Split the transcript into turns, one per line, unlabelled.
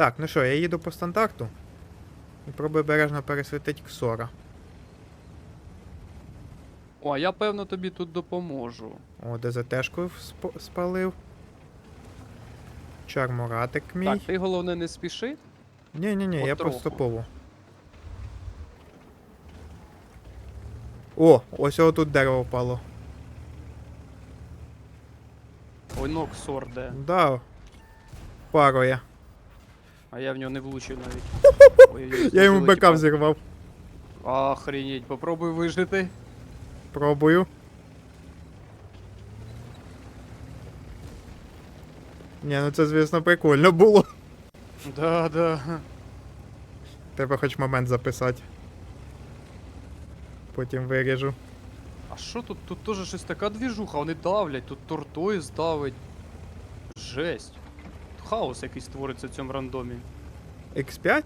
Так, ну що, я їду по стандарту. І пробую бережно пересвітити ксора.
О, я певно тобі тут допоможу.
О, ДЗТшку сп- спалив. Чармуратик мій.
Так, ти головне не спіши.
Ні, ні, ні, я поступово. О, ось отут дерево впало.
Ой, ног сорде.
Да. Парує.
А я в нього не влучив навіть.
Я йому бека взірвав.
Охренеть, попробуй вижити.
Пробую. Ні, ну це, звісно, прикольно було.
Да, да.
Треба хоч момент записати. Потім виріжу.
А що тут? Тут теж щось така двіжуха, вони давлять, тут тортою давить. Жесть. Хаос який створиться в цьому рандомі.
X5?